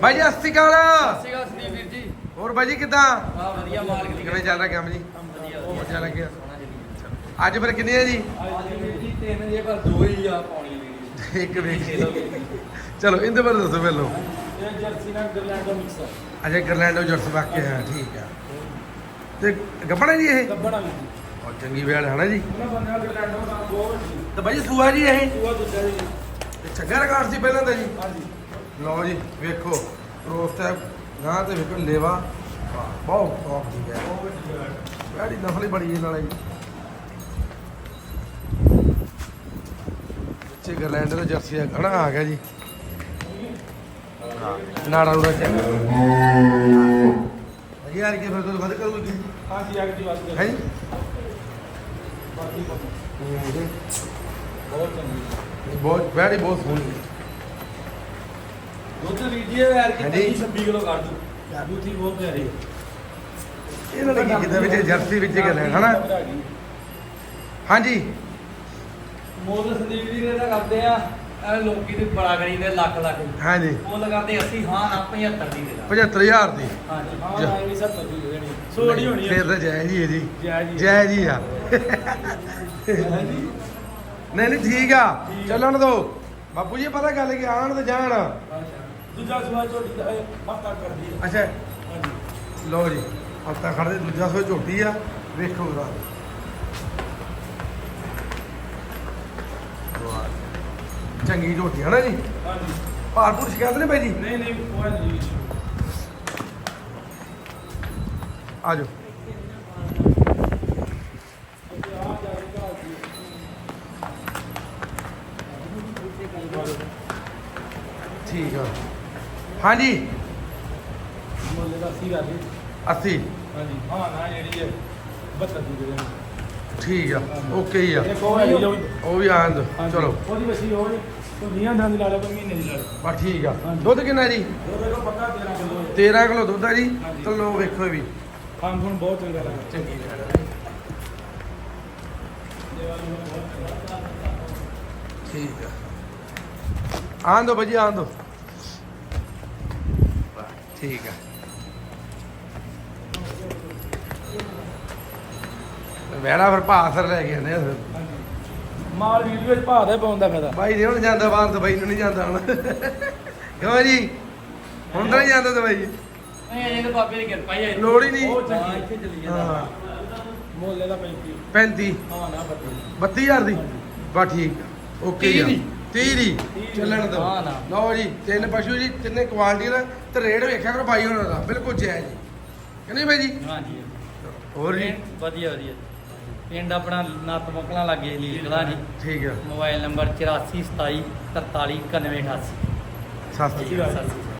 ਬਾਈ ਜੀ ਸਤਿ ਸ਼੍ਰੀ ਅਕਾਲ। ਸੀਗਾ ਸੰਦੀਪ ਵੀਰ ਜੀ। ਹੋਰ ਬਾਈ ਜੀ ਕਿਦਾਂ? ਵਧੀਆ ਮਾਲਕ ਦੀ ਕਿਵੇਂ ਚੱਲ ਰਿਹਾ ਕੰਮ ਜੀ? ਵਧੀਆ ਬਹੁਤ ਵਧੀਆ ਲੱਗਿਆ ਜੀ ਅੱਜ ਫਿਰ ਕਿੰਨੇ ਆ ਜੀ? ਅੱਜ ਵੀਰ ਜੀ ਤਿੰਨ ਜੇ ਪਰ ਦੋ ਹੀ ਆ ਪਾਉਣੀ ਵੀਰ ਇੱਕ ਵੇਖ ਚਲੋ ਇਹਦੇ ਬਾਰੇ ਦੱਸੋ ਪਹਿਲਾਂ। ਇਹ ਜਰਸੀ ਨਾਲ ਗਰਲੈਂਡੋ ਮਿਕਸ ਅਜੇ ਗਰਲੈਂਡੋ ਜਰਸ ਬਾਕੀ ਹੈ ਠੀਕ ਆ। ਤੇ ਗੱਪਣਾ ਜੀ ਇਹ? ਗੱਬਣਾ ਜੀ। ਬਹੁਤ ਚੰਗੀ ਵੇਲ ਹੈ ਨਾ ਜੀ। ਉਹਨਾਂ ਬੰਦਿਆਂ ਗਰਲੈਂਡੋ ਦਾ ਬਹੁਤ ਤੇ ਬਾਈ ਜੀ ਸੂਆ ਜੀ ਇਹ? ਸੂਆ ਦੂਜਾ ਜੀ। ਚੰਗਾ ਰਿਕਾਰਡ ਸੀ ਪਹਿਲਾਂ ਤਾਂ ਜੀ। ਹਾਂਜੀ। ਲਓ ਜੀ ਵੇਖੋ ਰੋਸਟ ਹੈ ਗਾਂ ਤੇ ਵੇਖੋ ਲੇਵਾ। ਬਹੁਤ ਟੌਪ ਦੀ ਹੈ। ਬੜੀ ਨਸਲ ਹੀ ਬੜੀ ਹੈ ਨਾਲੇ ਜੀ। ਬੱਚੇ ਗਰਲੈਂਡ ਦਾ ਜਰਸੀ ਦਾ ਘਣਾ ਆ ਗਿਆ ਜੀ। ਨਾੜਾ ਨੂੜਾ ਚੈੱਕ ਅਜੀ ਯਾਰ ਕੀ ਫਿਰ ਤੋਂ ਵੱਧ ਕਰੂਗੀ ਹਾਂਜੀ ਅੱਗ ਦੀ ਬਾਤ ਹੈ ਜੀ। ਬਾਕੀ ਬਹੁਤ ਚੰਗੀ ਬਹੁਤ ਬੈੜੀ ਬਹੁਤ ਸੋਹਣੀ ਦੁੱਧ ਵੀਰ ਜੀ ਯਾਰ ਕਿ ਹਾਂਜੀ। 26 ਕਿਲੋ ਕੱਢ ਦੂ ਦੁੱਧ ਹੀ ਬਹੁਤ ਪਿਆਰੀ ਹੈ ਇਹਨਾਂ ਨੇ ਕੀ ਕੀਤਾ ਵਿੱਚ ਜਰਸੀ ਵਿੱਚ ਗਰਲੈਂਡ ਹਨਾ? ਹਾਂਜੀ। ਮੋਲ ਸੰਦੀਪ ਵੀਰ ਇਹਦਾ ਕਰਦੇ ਆ ਐ ਲੋਕੀ ਤੇ ਬੜਾ ਕਰੀਦੇ ਲੱਖ ਲੱਖ। ਹਾਂਜੀ। ਉਹ ਲਗਾਉਂਦੇ 80 ਹਾਂ ਨਾ 75 ਦੀ ਦੇ ਦਾਂ 75000 ਦੀ। ਹਾਂਜੀ ਜਾ। ਹਾਂ ਇਹ ਵੀ 70 ਦੀ ਦੇ ਦੇਣੀ। ਸੋੜੀ ਹੋਣੀ ਫਿਰ ਤਾਂ ਜੈ ਜੀ ਹੈ ਜੀ ਜੈ। ਜੀ ਜੈ ਜੀ ਆ। ਹਾਂਜੀ। ਨਹੀਂ ਨਹੀਂ ਠੀਕ ਆ। ਚੱਲਣ ਦੋ। ਬਾਪੂ ਜੀ ਪਤਾ ਗੱਲ ਕਿ ਆਣ ਤੇ ਜਾਣ। ਦੂਜਾ ਸਵਾ ਝੋਟੀ ਦਾ ਇਹ ਮਾਤਾ ਕਰਦੀ ਹੈ ਅੱਛਾ। ਹਾਂਜੀ। ਲਓ ਜੀ ਹਫਤਾ ਖੜਦੇ ਦੂਜਾ ਸੋ ਝੋਟੀ ਆ ਵੇਖੋ ਉਹਦਾ ਵਾਹ। ਚੰਗੀ ਝੋਟੀ ਹੈ ਨਾ ਜੀ? ਹਾਂਜੀ। ਭਾਰਪੂਰ ਸ਼ਿਕਾਇਤ ਨਹੀਂ ਪਈ ਜੀ? ਨਹੀਂ ਨਹੀਂ ਕੋਈ ਨਹੀਂ ਆ ਜਾਓ। ਠੀਕ ਆ। ਹਾਂਜੀ। ਮੁੱਲ ਦਾ ਸੀ ਰਾਜੀ 80 ਹਾਂਜੀ। ਹਾਂ ਨਾ ਜਿਹੜੀ ਹੈ 72 ਦੀ ਦੇ ਦੇਣੀ। ਠੀਕ ਆ ਓਕੇ ਹੀ ਆ। ਉਹ ਵੀ। ਦੋ ਚਲੋ। ਉਹਦੀ ਵਸੀ ਹੋ ਜੀ। ਤੂੰ ਨੀਆਂ ਦੰਦ ਲਾ ਲੈ ਪਰ ਮਹੀਨੇ ਦੀ ਲਾ ਲੈ ਬਾ ਠੀਕ ਆ। ਦੁੱਧ ਕਿੰਨਾ ਜੀ? ਉਹ ਦੇਖੋ ਪੱਕਾ 13 ਕਿਲੋ 13 ਕਿਲੋ ਦੁੱਧ ਆ ਜੀ। ਹਾਂਜੀ। ਚਲੋ ਵੇਖੋ ਇਹ ਵੀ। ਹਾਂ ਹੁਣ ਬਹੁਤ ਚੰਗਾ ਲੱਗਾ। ਚੰਗੀ ਠੀਕ ਆ। ਆਂ ਦੋ ਭਾਜੀ ਆਂ ਦੋ ਠੀਕ ਆ। ਵੇੜਾ ਫਿਰ ਭਾਸਰ ਲੈ ਕੇ ਆਨੇ ਫਿਰ। ਮਾਲ ਵੀਡੀਓ ਵਿੱਚ ਭਾਅ ਦਾ ਪਾਉਣ ਦਾ ਫਾਇਦਾ ਬਾਈ ਨਹੀਂ ਹੁਣ ਜਾਂਦਾ ਬਾਹਰ ਦੁਬਈ ਨੂੰ ਨਹੀਂ ਜਾਂਦਾ ਹੁਣ। ਕਿਉਂ ਜੀ? ਹੁਣ ਤਾਂ ਨਹੀਂ ਜਾਂਦਾ ਦੁਬਈ। ਨਹੀਂ ਇਹ ਤਾਂ ਬਾਬੇ ਦੀ ਕਿਰਪਾ ਹੀ ਹੈ ਲੋੜ ਹੀ ਨਹੀਂ। ਬਹੁਤ ਚੰਗੀ ਇੱਥੇ ਚੱਲੀ ਹਾਂ। ਜਾਂਦਾ ਮੁੱਲ ਇਹਦਾ 35 35 ਹਾਂ ਨਾ 32 32000 ਦੀ? ਬਾ ਠੀਕ ਓਕੇ ਜੀ। 30 ਦੀ। 30 ਦੀ ਦੀ। ਚੱਲਣ ਦੋ। ਹਾਂ ਨਾ। ਲਓ ਜੀ ਤਿੰਨ ਪਸ਼ੂ ਜੀ ਤਿੰਨੇ ਕੁਆਲਿਟੀ ਦਾ ਤੇ ਰੇਟ ਵੇਖਿਆ ਕਰੋ ਭਾਈ ਉਹਨਾਂ ਦਾ ਬਿਲਕੁਲ ਜਾਇਜ਼ ਜੀ। ਕਿ ਨਹੀਂ ਭਾਈ ਜੀ? ਹਾਂਜੀ ਹੋਰ ਜੀ? ਪਿੰਡ ਵਧੀਆ ਵਧੀਆ। ਪਿੰਡ ਆਪਣਾ ਨੱਤ ਮੁਕਲਾਂ ਲੱਗੇ ਲੀਲ ਕਲਾ ਜੀ ਠੀਕ ਆ। ਮੋਬਾਈਲ ਨੰਬਰ 84 27 43 91 88 ਸਸਤੀ ਸਤਿ ਸ਼੍ਰੀ ਅਕਾਲ।